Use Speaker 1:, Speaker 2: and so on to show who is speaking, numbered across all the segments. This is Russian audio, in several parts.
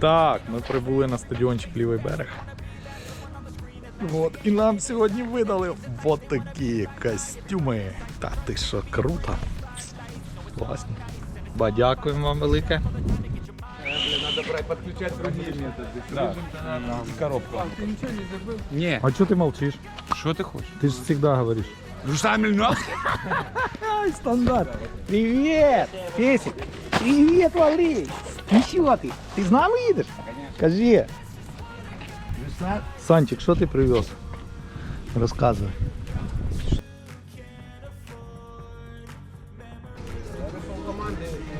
Speaker 1: Так, ми прибули на стадіончик Лівий берег. От, і нам сьогодні видали от такі костюми. Та ти що, круто. Класно. Ба, дякуємо вам велике.
Speaker 2: Надо брать, подключать другие методы. Да. Коробку. Ты ничего не забыл? Не.
Speaker 1: А чого ти мовчиш?
Speaker 2: Что ты хочешь?
Speaker 1: Ти ж завжди говориш.
Speaker 2: Ну сами
Speaker 3: Ай, стандарт. Привет, Песик. Привет, Валерий. Ну чего ты? Ты с нами едешь? Скажи.
Speaker 1: Санчик, що ти привез? Розказуй.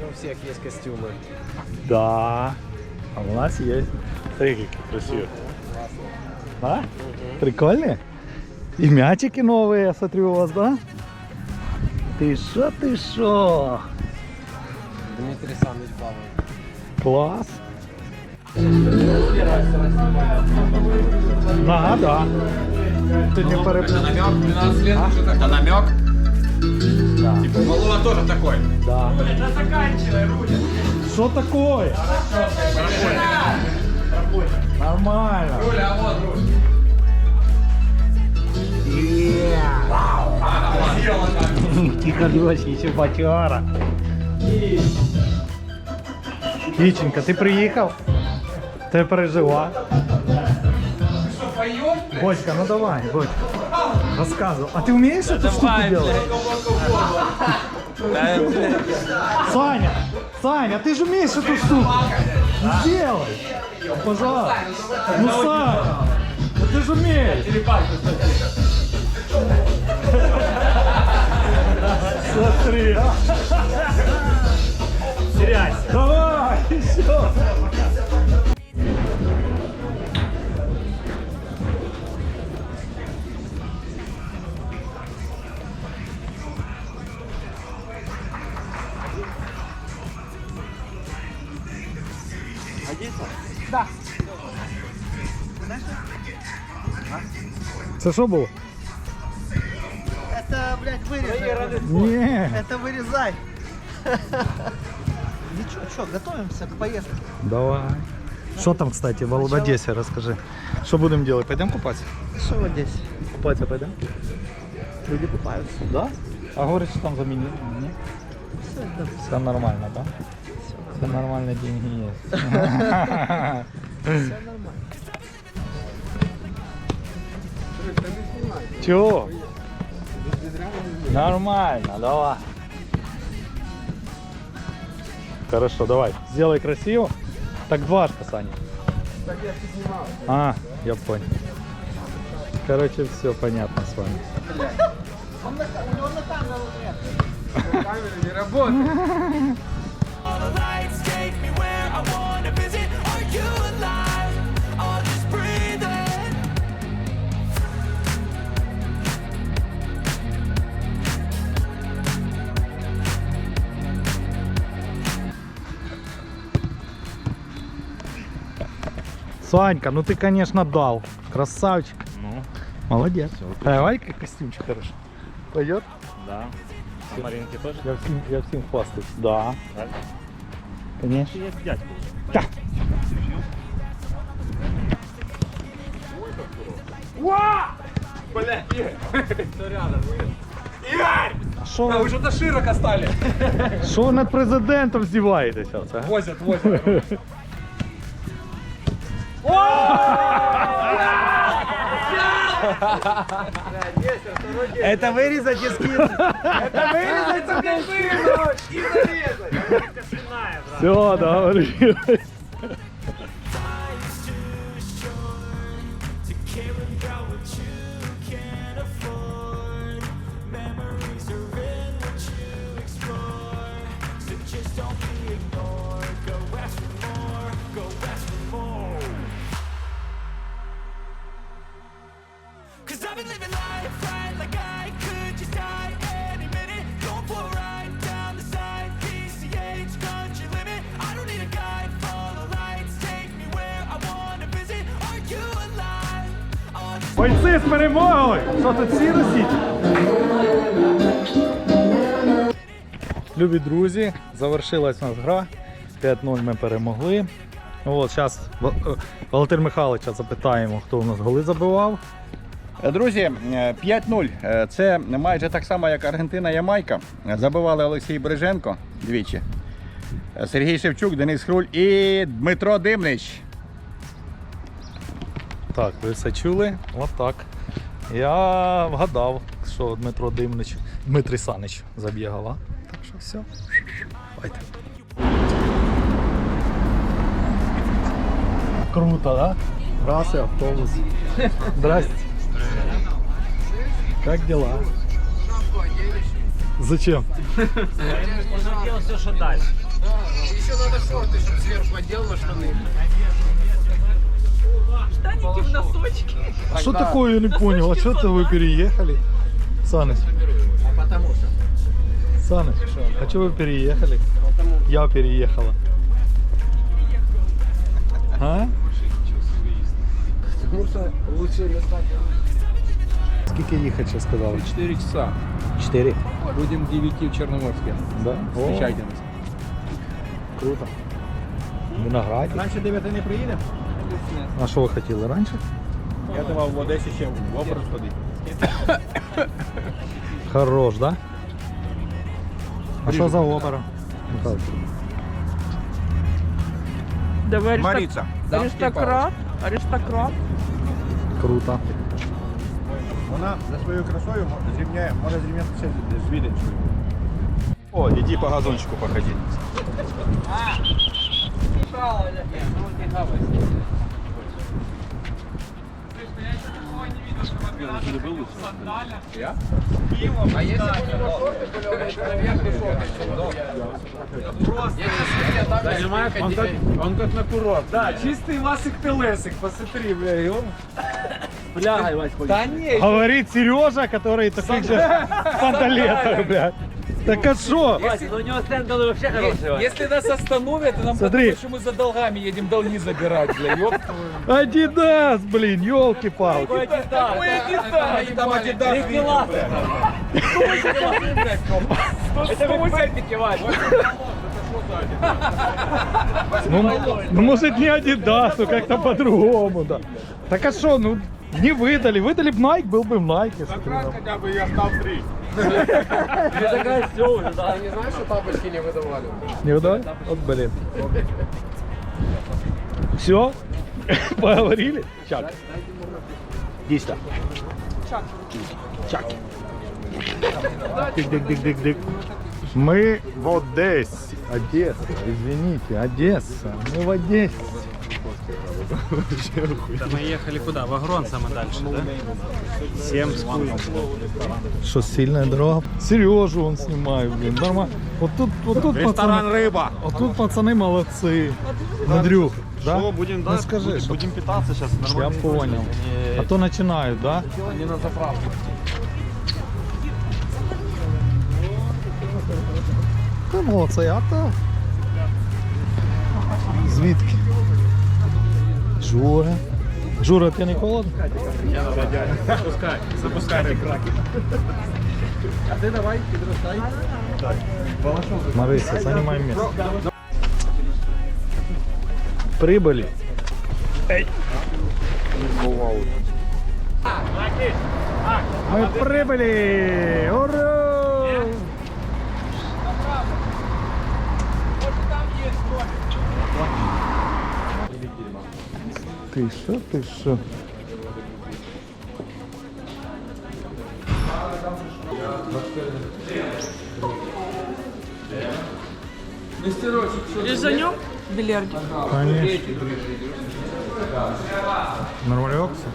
Speaker 4: У всех есть костюмы.
Speaker 1: Да. А у нас є. Смотри, які красиві. Да? Прикольні? І мячики нові, я смотрю, у вас, да? Ти що, ти що?
Speaker 4: Дмитрий Саныч балует.
Speaker 1: Клас. Да, да. Ти не переп...
Speaker 2: намек, 12 лет уже так. Это намек? Да. Типа Малова тоже такой.
Speaker 1: Да. Що такое? Нормально.
Speaker 2: Руля, а вот руль.
Speaker 3: Тихо, еще бочара.
Speaker 1: Віченька, ти приїхав? Ти
Speaker 2: поешь?
Speaker 1: Бочка, ну давай, Бочка. Рассказывай. А ты умеешь эту штуку делать? Саня, Саня, ты же умеешь эту штуку. Сделай. Ну, Пожалуйста. Ну, Саня, ну ты же умеешь. Смотри. Теряйся. Давай, Це що було?
Speaker 3: Это, блядь, вырезай.
Speaker 1: Ні.
Speaker 3: Это вырезай. Ничего, что, готовимся к поездке.
Speaker 1: Давай. Что там, кстати, в в Одессе, расскажи. Что будем делать? Пойдем купаться?
Speaker 3: Что вот здесь?
Speaker 1: Купаться пойдем?
Speaker 3: Люди купаются.
Speaker 1: Да? А говорит, что там заменили? Нет?
Speaker 3: Все, да.
Speaker 1: Все нормально, да? Все нормально, деньги есть. Чего? Нормально, давай. Хорошо, давай. Сделай красиво. Так дважды, Саня. А, я понял. Короче, все понятно с вами.
Speaker 3: Он на, у него на камеру нет.
Speaker 2: Камера не работает.
Speaker 1: Санька, ну ты, конечно, дал. Красавчик.
Speaker 5: Ну,
Speaker 1: Молодец. Давай-ка костюмчик хорошо. Пойдет?
Speaker 5: да. А Маринки тоже?
Speaker 1: Я всем, я всем хвастаюсь. Да.
Speaker 5: Так.
Speaker 1: Конечно.
Speaker 5: Я дядьку.
Speaker 1: Да.
Speaker 2: Бля, Игорь. Все рядом. Игорь!
Speaker 1: А Що
Speaker 2: А
Speaker 1: ви,
Speaker 2: вы что-то широко стали.
Speaker 1: що ви над президентом здіваєтеся? Це?
Speaker 2: Возят,
Speaker 3: Это вырезать и скинуть.
Speaker 2: Это блядь, вырезать и зарезать.
Speaker 1: Все, договорились.
Speaker 6: Life's
Speaker 1: Бойці з перемогою! Що тут всі носіть? Любі друзі, завершилась у нас гра. 5-0 ми перемогли. От, зараз Валентир Михайловича запитаємо, хто у нас голи забивав.
Speaker 6: Друзі, е, 5-0. Е, Це майже так само, як Аргентина Ямайка. Забивали Олексій Береженко двічі. Е, Сергій Шевчук, Денис Хруль і Дмитро Димнич.
Speaker 1: Так, ви все чули? От так. Я вгадав, що Дмитро Димнич, Дмитрий Санич заб'є гола. Так що все. Давайте. Круто, да? Раз и автобус. Здрасте. Как дела? Зачем?
Speaker 7: Он все, что дальше.
Speaker 2: Еще надо шорты, чтобы сверху одел на штаны.
Speaker 8: Штаники в носочки.
Speaker 1: Что такое, я не понял. А что это вы переехали? Саныч.
Speaker 2: А потому что?
Speaker 1: Саныч, а что вы переехали? Я переехала. А?
Speaker 2: Потому что лучше места.
Speaker 1: Скільки їхати ще сказали?
Speaker 9: 4 часа.
Speaker 1: Чотири.
Speaker 9: Будем 9 в Черноморске.
Speaker 1: Да? О,
Speaker 9: Встречайте нас.
Speaker 1: круто. Виноградик.
Speaker 10: Раніше 9 не приїде?
Speaker 1: А що ви хотіли раніше?
Speaker 10: Я давав в Одесі ще в оперу сходити.
Speaker 1: Хорош, да? А що за опера? Михайло?
Speaker 8: Давай
Speaker 10: Маріца.
Speaker 8: аристократ. Аристократ.
Speaker 1: Круто.
Speaker 10: Вона за своєю красою зрівняє, може зрівнятися з Віденською. О, іди по газончику походи.
Speaker 2: А если бы у него шорты были, он наверх
Speaker 9: Понимаешь, он как, он как на курорт. Да, чистый ласик-телесик, посмотри, бля, его. Бля, Да не,
Speaker 1: Говорит Сережа, который таких же панталетов, блядь. Так а что?
Speaker 7: Но у него стендалы вообще хорошие.
Speaker 9: если нас остановят, то нам
Speaker 1: Смотри.
Speaker 9: подумают, что мы за долгами едем долги забирать, бля, ёб.
Speaker 1: Адидас, блин, елки-палки.
Speaker 9: Ой, Адидас, там Адидас. Это вы сальники, Вась.
Speaker 1: Ну, ну, может не Адидасу, как-то по-другому, да. Так а что, ну, не выдали. Выдали бы Nike, был бы Nike. бы нам.
Speaker 9: Хотя бы я стал три.
Speaker 7: Такая все уже, да.
Speaker 2: Ты не знаешь, что тапочки не выдавали?
Speaker 1: Не выдавали? Вот, блин. Все? Поговорили? Чак. Сюда. Чак. Чак. Дик-дик-дик-дик-дик. Мы в Одессе. Одесса, извините, Одесса. Мы в Одессе.
Speaker 7: Мы ехали куда? В Агрон самое дальше, да? Семь с хуем.
Speaker 1: Что, сильная дорога? Сережу он снимает, блин, нормально. Вот тут, вот тут пацаны,
Speaker 10: рыба.
Speaker 1: вот тут пацаны молодцы. Андрюх, да?
Speaker 10: Что, будем,
Speaker 1: Ну скажи, что-
Speaker 10: будем питаться сейчас
Speaker 1: Я понял. А то начинают, да?
Speaker 2: Они на заправку.
Speaker 1: Та молодці, а то. Жура. Жура, ти не холодно?
Speaker 10: Запускайте краки.
Speaker 1: Марися, займай место. Прибыли. Эй. Мы прибыли! Ура! Ты шо, ты шо?
Speaker 8: Резанем бильярдик.
Speaker 1: Конечно. Нормальокся?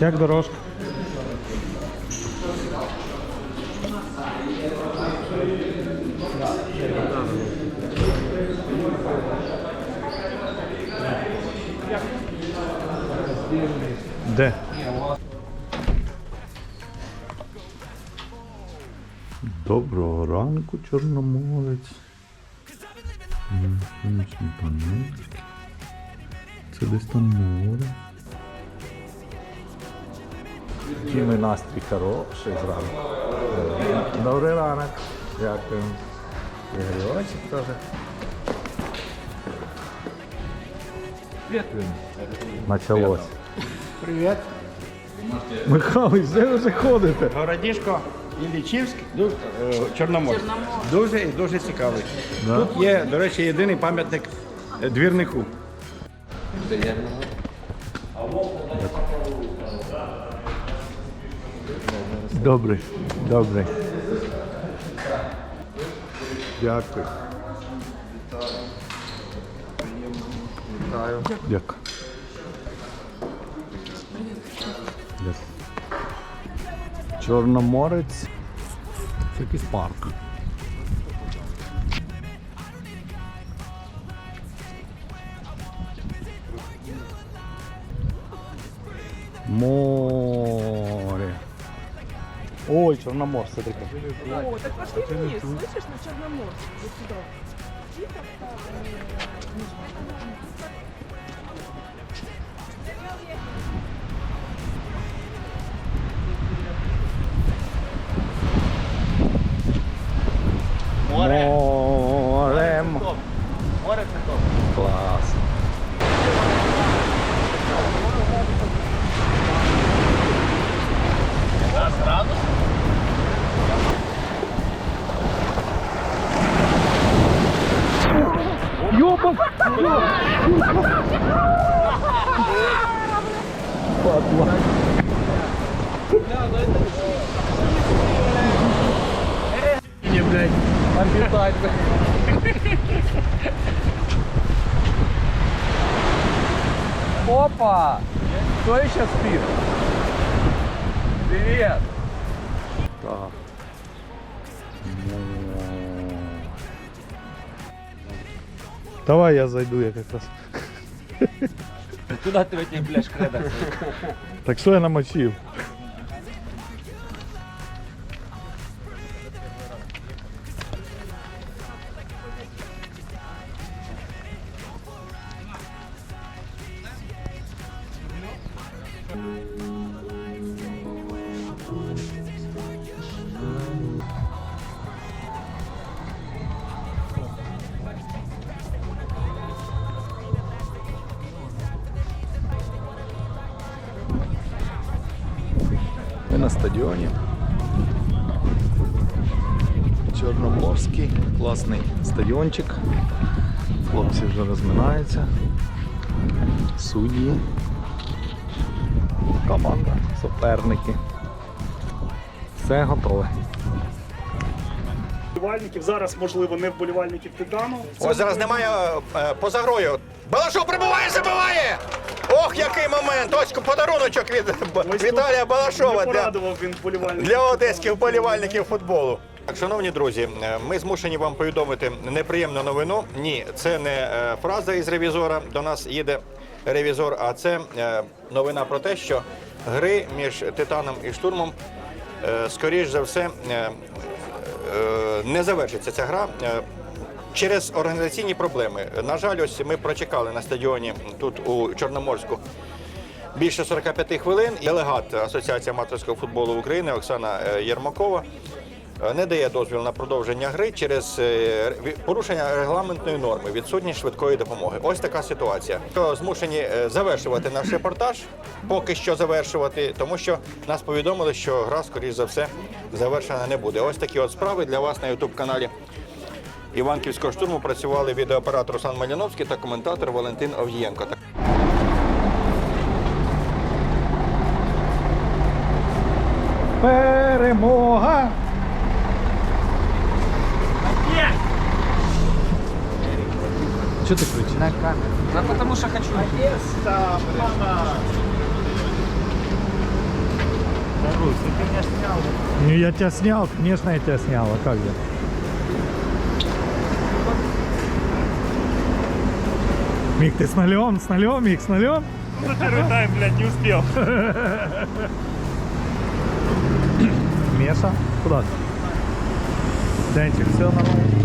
Speaker 1: Як дорожка? Де? Доброго ранку, Чорноморець. Це десь там море. Діми настрій хороший зранку. Е, Добрий ранок. Дякую. Ігорочок теж. Началось. Привіт. Михайлович, де ви вже ходите?
Speaker 6: Городішко Іллічівськ, ду- е, Чорноморськ. Дуже і дуже цікавий.
Speaker 1: Да?
Speaker 6: Тут є, до речі, єдиний пам'ятник е, двірнику.
Speaker 1: Добрий, добрий. Дякую. Дякую. Чорноморець. Це якийсь парк. Море. Ой, Чорноморськ, це таке.
Speaker 8: О, так пошли вниз, слышишь, на Черноморск. Вот сюда.
Speaker 1: Падла. Не, блядь. Обитать,
Speaker 9: Опа! Кто еще спит? Привет!
Speaker 1: Давай я зайду, я как раз.
Speaker 9: Куда ты в этих, блядь, шкредах?
Speaker 1: Так що я намочив? На стадіоні. Чорноморський, класний стадіончик. Хлопці вже розминаються. Судді. Команда, суперники. Все готове.
Speaker 11: Вболівальників. Зараз, можливо, не вболівальників Титану.
Speaker 6: Ось зараз немає е, поза грою. Балашов прибуває, забиває! Ох, який момент! Ось подаруночок від
Speaker 11: Ось
Speaker 6: Віталія Балашова
Speaker 11: Не
Speaker 6: для,
Speaker 11: порадував він вболівальників.
Speaker 6: для одеських вболівальників футболу. Так, шановні друзі, е, ми змушені вам повідомити неприємну новину. Ні, це не е, фраза із ревізора. До нас їде ревізор, а це е, новина про те, що гри між Титаном і штурмом, е, скоріш за все, е, е, не завершиться ця гра. е, Через організаційні проблеми. На жаль, ось ми прочекали на стадіоні тут у Чорноморську більше 45 хвилин. Делегат Асоціації аматорського футболу України Оксана е, Єрмакова е, не дає дозвіл на продовження гри через е, порушення регламентної норми, відсутність швидкої допомоги. Ось така ситуація. То змушені е, завершувати наш репортаж, поки що завершувати, тому що нас повідомили, що гра, скоріш за все, завершена не буде. Ось такі от справи для вас на ютуб каналі. Іванківського штурму працювали відеооператор Руслан Маліновський та коментатор Валентин Овдієнко.
Speaker 1: Перемога! Що ти кричиш?
Speaker 9: Да потому что хочу.
Speaker 1: Ну я тебя снял, конечно я тебя снял, а как же? Мик, ты с нулем, с нулем, Мик, с нулем?
Speaker 11: Ну, первый тайм, блядь, не успел.
Speaker 1: Меша, куда ты? Денчик, все нормально?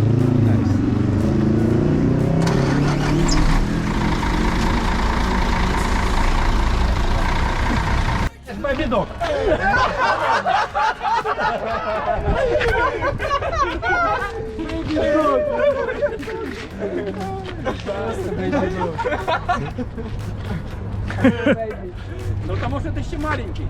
Speaker 2: Ну тому що ти ще маленький.